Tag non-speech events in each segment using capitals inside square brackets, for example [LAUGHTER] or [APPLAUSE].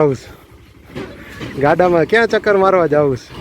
જાઉં ગાડામાં ક્યાં ચક્કર મારવા જાઉં છું?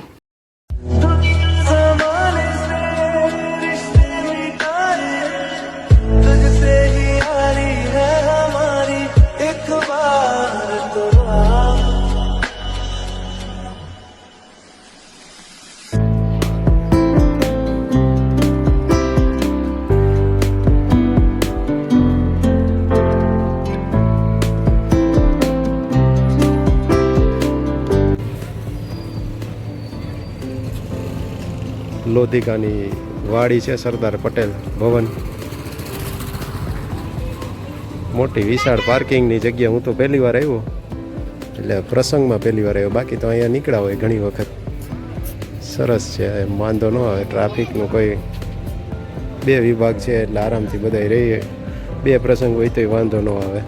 લોધિકાની વાડી છે સરદાર પટેલ ભવન. મોટી વિશાળ પાર્કિંગની જગ્યા હું તો પહેલી વાર આવ્યો. એટલે પ્રસંગમાં પહેલી વાર આવ્યો. બાકી તો અહીંયા નીકળ્યા હોય ઘણી વખત. સરસ છે વાંધો ન આવે. ટ્રાફિકનો કોઈ બે વિભાગ છે એટલે આરામથી બધા રહીએ. બે પ્રસંગ હોય તોય વાંધો ન આવે.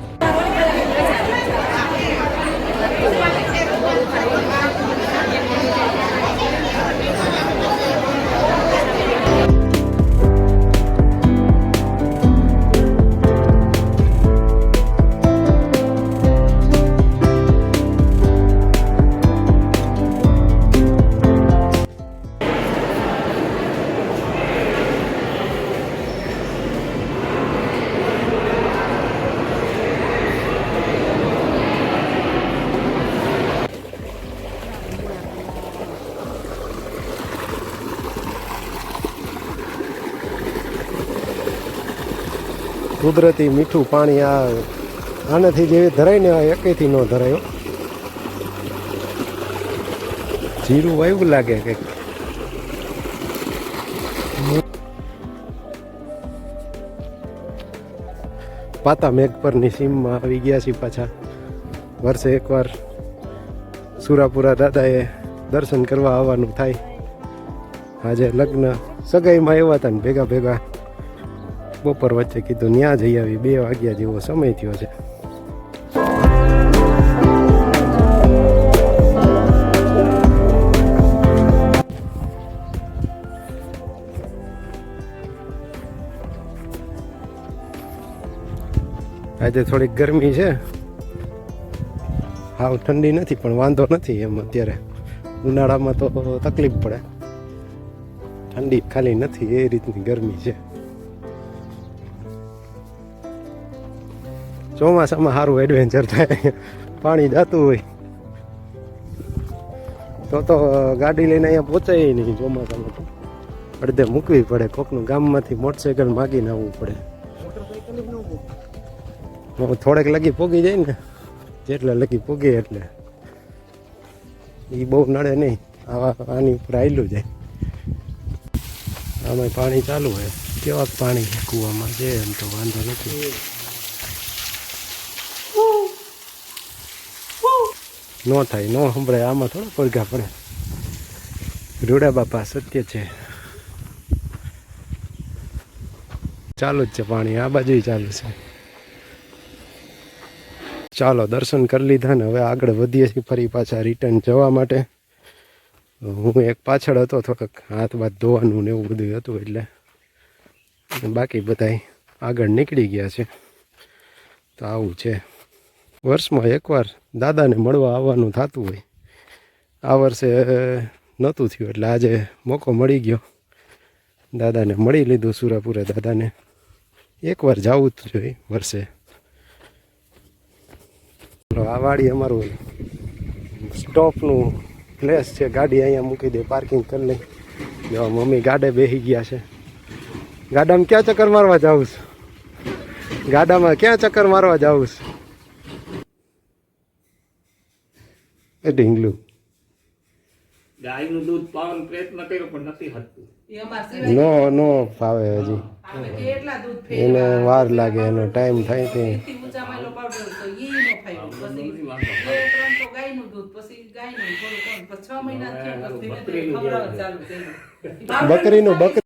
કુદરતી મીઠું પાણી આ આનાથી જેવી ધરાય ને આ એકેયથી ન ધરાયો જીરું વાયું લાગે કે? પાતા મેઘ પરની સીમમાં આવી ગયા છીએ પાછા. વર્ષે એકવાર સુરાપુરા દાદાએ દર્શન કરવા આવવાનું થાય. આજે લગ્ન સગાઈમાં આવ્યા હતા ને ભેગા ભેગા. બપોર વચ્ચે કીધું ત્યાં જઈ આવી, બે વાગ્યા જેવો સમય થયો છે. આજે થોડીક ગરમી છે. હાવ ઠંડી નથી, પણ વાંધો નથી એમ અત્યારે. ઉનાળામાં તો તકલીફ પડે. ઠંડી ખાલી નથી, એ રીતની ગરમી છે. ચોમાસામાં સારું એડવેન્ચર થાય. પાણી જતું હોય. તો તો ગાડી લઈને અહીંયા પહોંચાય નહીં ચોમાસામાં. તો અડધે મૂકવી પડે, કોકનું ગામમાંથી મોટરસાઇકલ માગીને આવવું પડે. થોડેક લગી પોગી જાય ને, જેટલા લગી પોગી એટલે. એ બહુ નડે નહીં. આવા આની ઉપર આવેલું જાય. આમાં પાણી ચાલુ હોય. કેવા પાણી કૂવામાં છે એમ તો વાંધો નથી. ન થાય, ન સંભળાય, આમાં થોડા પડઘા પડે. રૂડા બાપા સત્ય છે. ચાલુ જ છે પાણી, આ બાજુ ચાલુ છે. ચાલો, દર્શન કરી લીધા ને હવે આગળ વધીએ છીએ ફરી પાછા રિટર્ન જવા માટે. હું એક પાછળ હતો થોડોક, હાથ બાથ ધોવાનું ને એવું બધું હતું એટલે. બાકી બધા આગળ નીકળી ગયા છે. તો આવું છે. વર્ષમાં એકવાર દાદાને મળવા આવવાનું થતું હોય. આ વર્ષે નહોતું થયું, એટલે આજે મોકો મળી ગયો. દાદાને મળી લીધું, સુરાપુરા દાદાને. એકવાર જવું જ જોઈએ વર્ષે. આ વાડી અમારું સ્ટોપનું પ્લેસ છે. ગાડી અહીંયા મૂકી દે પાર્કિંગ કરી લઈ જો, મમ્મી ગાડે બેસી ગયા છે. ગાડામાં ક્યાં ચક્કર મારવા જાઉં છું? ગાડામાં ક્યાં ચક્કર મારવા જાઉં છું? એ ઢીંગલું. ગાયનું દૂધ પાવાનો પ્રયત્ન કર્યો પણ નથી હટતું. એ અમાર સિવાય નો નો ફાવે હજી. આવે કેટલા દૂધ એને વાર લાગે એનો ટાઈમ થાય તે. બકરીનું [LAUGHS] બકરી